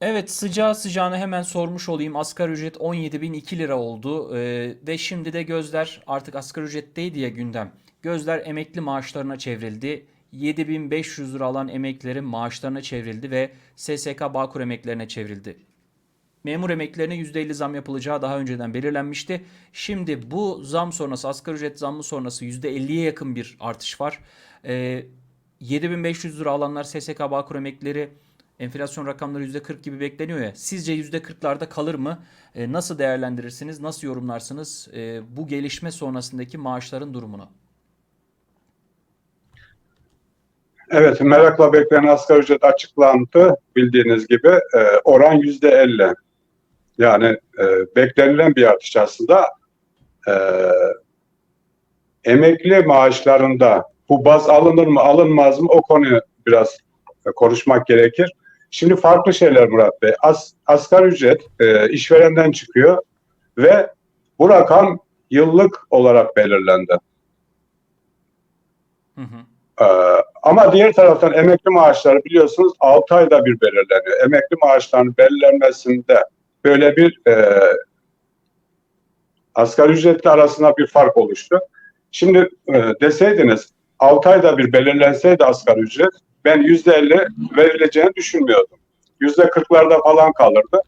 Evet sıcağı sıcağına hemen sormuş olayım. Asgari ücret 17.002 lira oldu Ee, ve şimdi de gözler artık asgari ücretteydi ya gündem. Gözler emekli maaşlarına çevrildi. 7.500 lira alan emeklilerin maaşlarına çevrildi ve SSK Bağkur emeklilerine çevrildi. Memur emeklilerine %50 zam yapılacağı daha önceden belirlenmişti. Şimdi bu zam sonrası asgari ücret zammı sonrası %50'ye yakın bir artış var. Ee, 7500 lira alanlar SSK Bağkur emeklileri enflasyon rakamları %40 gibi bekleniyor ya. Sizce %40'larda kalır mı? Ee, nasıl değerlendirirsiniz? Nasıl yorumlarsınız ee, bu gelişme sonrasındaki maaşların durumunu? Evet, merakla beklenen asgari ücret açıklandı. Bildiğiniz gibi e, oran yüzde elli. Yani e, beklenilen bir artış aslında. E, emekli maaşlarında bu baz alınır mı alınmaz mı o konuyu biraz e, konuşmak gerekir. Şimdi farklı şeyler Murat Bey. As, asgari ücret e, işverenden çıkıyor ve bu rakam yıllık olarak belirlendi. Hı hı. Ee, ama diğer taraftan emekli maaşları biliyorsunuz 6 ayda bir belirleniyor. Emekli maaşlarının belirlenmesinde böyle bir e, asgari ücretli arasında bir fark oluştu. Şimdi e, deseydiniz 6 ayda bir belirlenseydi asgari ücret ben %50 verileceğini düşünmüyordum. %40'larda falan kalırdı.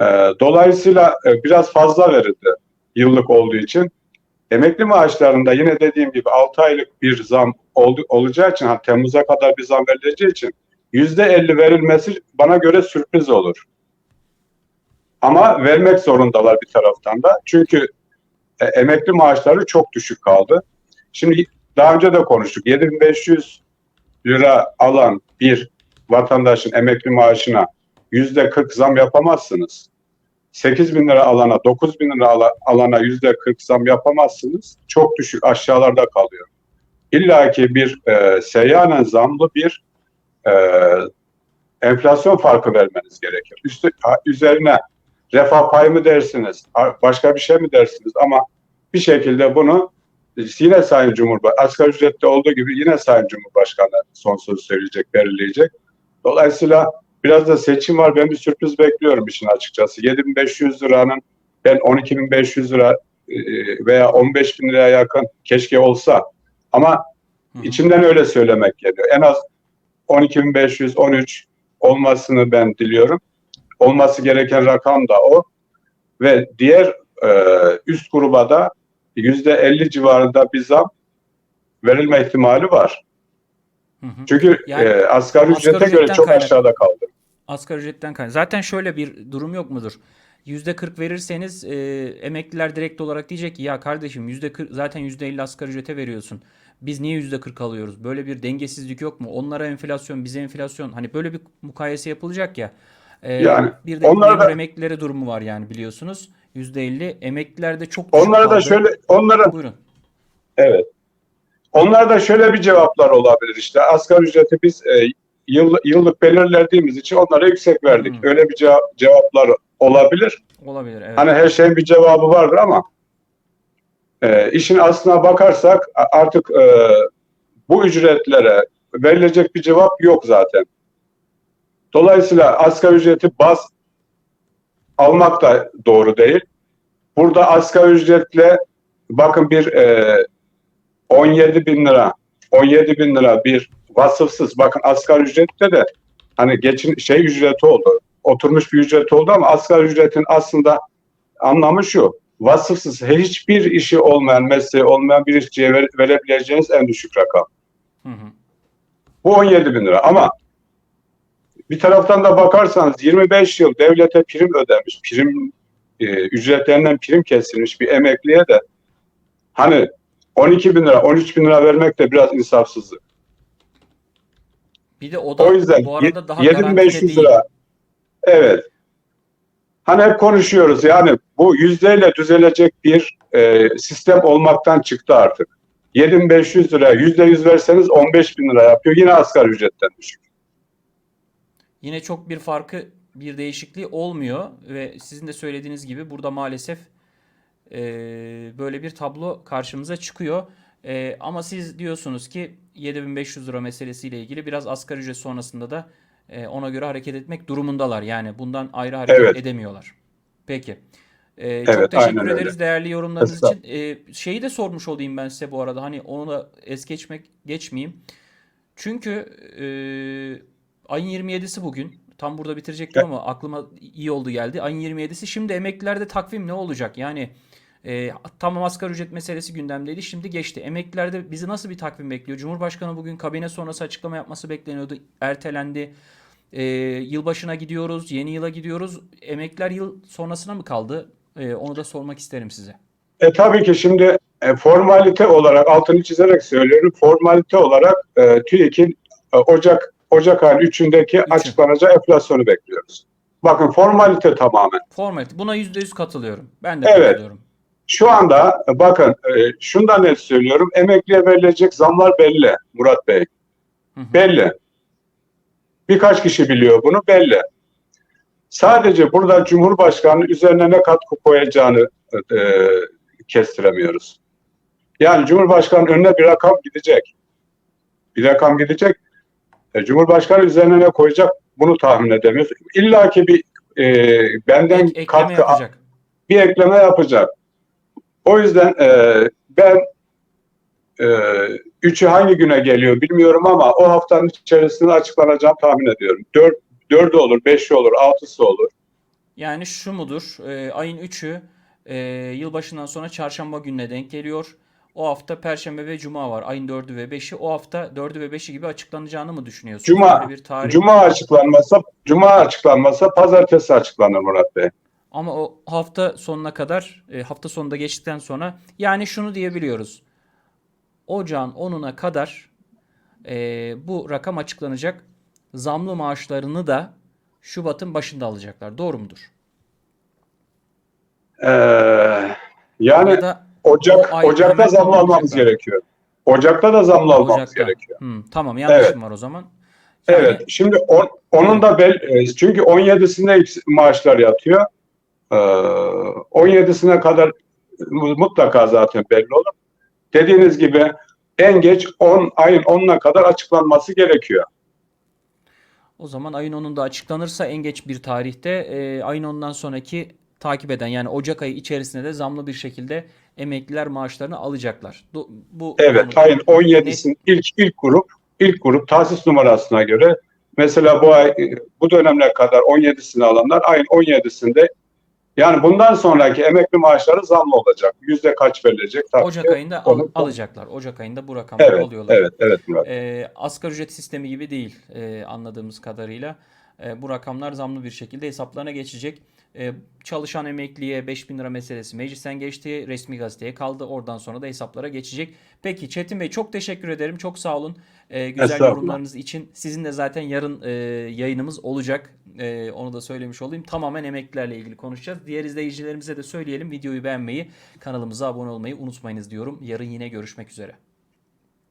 E, dolayısıyla e, biraz fazla verildi yıllık olduğu için. Emekli maaşlarında yine dediğim gibi 6 aylık bir zam oldu, olacağı için, ha, Temmuz'a kadar bir zam verileceği için %50 verilmesi bana göre sürpriz olur. Ama vermek zorundalar bir taraftan da. Çünkü e, emekli maaşları çok düşük kaldı. Şimdi daha önce de konuştuk. 7500 lira alan bir vatandaşın emekli maaşına %40 zam yapamazsınız. 8 bin lira alana, 9 bin lira ala- alana yüzde 40 zam yapamazsınız. Çok düşük aşağılarda kalıyor. İlla ki bir e, seyyanen zamlı bir e, enflasyon farkı vermeniz gerekir. Üstü, üzerine refah payı mı dersiniz, başka bir şey mi dersiniz ama bir şekilde bunu yine Sayın Cumhurbaşkanı, asgari ücrette olduğu gibi yine Sayın Cumhurbaşkanı son söz söyleyecek, belirleyecek. Dolayısıyla Biraz da seçim var. Ben bir sürpriz bekliyorum işin açıkçası. 7500 liranın ben 12500 lira e, veya 15 bin liraya yakın keşke olsa. Ama hı. içimden öyle söylemek geliyor. En az 12500, 13 olmasını ben diliyorum. Olması gereken rakam da o. Ve diğer e, üst gruba da %50 civarında bir zam verilme ihtimali var. Hı hı. Çünkü Yani e, asgari asgari ücrete göre çok kaynak- aşağıda kaldı. Asgari ücretten kaynak. Zaten şöyle bir durum yok mudur? %40 verirseniz e, emekliler direkt olarak diyecek ki ya kardeşim %40 zaten %50 asgari ücrete veriyorsun. Biz niye %40 alıyoruz? Böyle bir dengesizlik yok mu? Onlara enflasyon, bize enflasyon. Hani böyle bir mukayese yapılacak ya. E, Yani bir de da- emeklileri durumu var yani biliyorsunuz. %50 emeklilerde çok düşük Onlara da kaldı. şöyle onlara Buyurun. evet. Onlara da şöyle bir cevaplar olabilir işte. Asgari ücreti biz e, yıl, yıllık belirlediğimiz için onlara yüksek verdik. Hı. Öyle bir cevap, cevaplar olabilir. Olabilir evet. Hani her şeyin bir cevabı vardır ama e, işin aslına bakarsak artık e, bu ücretlere verilecek bir cevap yok zaten. Dolayısıyla asgari ücreti baz almak da doğru değil. Burada asgari ücretle bakın bir e, 17 bin lira 17 bin lira bir vasıfsız bakın asgari ücrette de hani geçin şey ücreti oldu oturmuş bir ücret oldu ama asgari ücretin aslında anlamı şu vasıfsız hiçbir işi olmayan mesleği olmayan bir işçiye ver- verebileceğiniz en düşük rakam. Hı hı. Bu 17 bin lira ama bir taraftan da bakarsanız 25 yıl devlete prim ödemiş, prim e, ücretlerinden prim kesilmiş bir emekliye de hani 12 bin lira, 13 bin lira vermek de biraz insafsızlık. Bir de o da O yüzden bu arada daha 7500 garantili değil. lira. Evet. Hani hep konuşuyoruz yani bu yüzdeyle düzelecek bir e, sistem olmaktan çıktı artık. 7500 lira yüzde yüz verseniz 15 bin lira yapıyor. Yine asgari ücretten düşük. Yine çok bir farkı, bir değişikliği olmuyor ve sizin de söylediğiniz gibi burada maalesef e, böyle bir tablo karşımıza çıkıyor. E, ama siz diyorsunuz ki 7500 lira meselesiyle ilgili biraz asgari ücret sonrasında da E, ona göre hareket etmek durumundalar. Yani bundan ayrı hareket Evet. edemiyorlar. Peki. E, çok Evet, teşekkür aynen öyle. ederiz değerli yorumlarınız için. E, şeyi de sormuş olayım ben size bu arada. Hani onu da es geçmek geçmeyeyim. Çünkü e, ayın 27'si bugün. Tam burada bitirecektim ama aklıma iyi oldu geldi. Ayın 27'si. Şimdi emeklilerde takvim ne olacak? Yani e, tamam asgari ücret meselesi gündemdeydi. Şimdi geçti. Emeklilerde bizi nasıl bir takvim bekliyor? Cumhurbaşkanı bugün kabine sonrası açıklama yapması bekleniyordu. Ertelendi. E, yılbaşına gidiyoruz. Yeni yıla gidiyoruz. Emekliler yıl sonrasına mı kaldı? E, onu da sormak isterim size. E tabii ki şimdi e, formalite olarak altını çizerek söylüyorum. Formalite olarak e, TÜİK'in e, Ocak Ocak ayının 3'ündeki açıklanacağı enflasyonu bekliyoruz. Bakın formalite tamamen. Formalite. Buna %100 katılıyorum. Ben de Evet. katılıyorum. Şu anda e, bakın e, şundan net söylüyorum. Emekliye verilecek zamlar belli Murat Bey. Hı hı. Belli. Birkaç kişi biliyor bunu belli. Sadece burada Cumhurbaşkanı üzerine ne katkı koyacağını e, kestiremiyoruz. Yani Cumhurbaşkanı önüne bir rakam gidecek. Bir rakam gidecek. E, Cumhurbaşkanı üzerine ne koyacak bunu tahmin edemiyoruz. İlla ki bir e, benden Ek- katkı yapacak. bir ekleme yapacak. O yüzden e, ben e, üçü hangi güne geliyor bilmiyorum ama o haftanın içerisinde açıklanacağını tahmin ediyorum. Dört, dördü olur, beşi olur, altısı olur. Yani şu mudur? e, ayın 3'ü e, yılbaşından sonra çarşamba gününe denk geliyor. O hafta perşembe ve cuma var. Ayın 4'ü ve 5'i. O hafta 4'ü ve 5'i gibi açıklanacağını mı düşünüyorsunuz? Cuma- Böyle bir tarih. Cuma açıklanmazsa, Cuma açıklanmazsa Pazartesi açıklanır Murat Bey. Ama o hafta sonuna kadar, e, hafta sonunda geçtikten sonra yani şunu diyebiliyoruz. Ocağın 10'una kadar e, bu rakam açıklanacak. Zamlı maaşlarını da Şubat'ın başında alacaklar. Doğru mudur? E, yani Ya da Ocak, o Ocak'ta zamlı almamız tamamlayacaklar. gerekiyor. Ocak'ta da zamlı almamız Ocak'ta. gerekiyor. Hmm, tamam yanlışım Evet. var o zaman. Yani Evet. Şimdi on- onun da bel, e, çünkü 17'sinde ilk maaşlar yatıyor. Ee, 17'sine kadar mutlaka zaten belli olur. Dediğiniz gibi en geç 10 ayın 10'una kadar açıklanması gerekiyor. O zaman ayın 10'unda açıklanırsa en geç bir tarihte e, ayın 10'undan sonraki takip eden yani Ocak ayı içerisinde de zamlı bir şekilde emekliler maaşlarını alacaklar. Du- Bu Evet, ayın net- 17'sin ilk ilk grup ilk grup tahsis numarasına göre mesela bu ay bu dönemine kadar 17'sini alanlar ayın 17'sinde yani bundan sonraki emekli maaşları zamlı olacak. Yüzde kaç verilecek? Tabii Ocak ayında al- alacaklar. Ocak ayında bu rakamları Evet, alıyorlar. evet, evet Murat. E, asgari ücret sistemi gibi değil e, anladığımız kadarıyla. E, bu rakamlar zamlı bir şekilde hesaplarına geçecek. E, çalışan emekliye 5000 lira meselesi meclisten geçti. Resmi gazeteye kaldı. Oradan sonra da hesaplara geçecek. Peki Çetin Bey çok teşekkür ederim. Çok sağ olun. E, güzel yorumlarınız için. Sizin de zaten yarın e, yayınımız olacak. E, onu da söylemiş olayım. Tamamen emeklilerle ilgili konuşacağız. Diğer izleyicilerimize de söyleyelim. Videoyu beğenmeyi, kanalımıza abone olmayı unutmayınız diyorum. Yarın yine görüşmek üzere.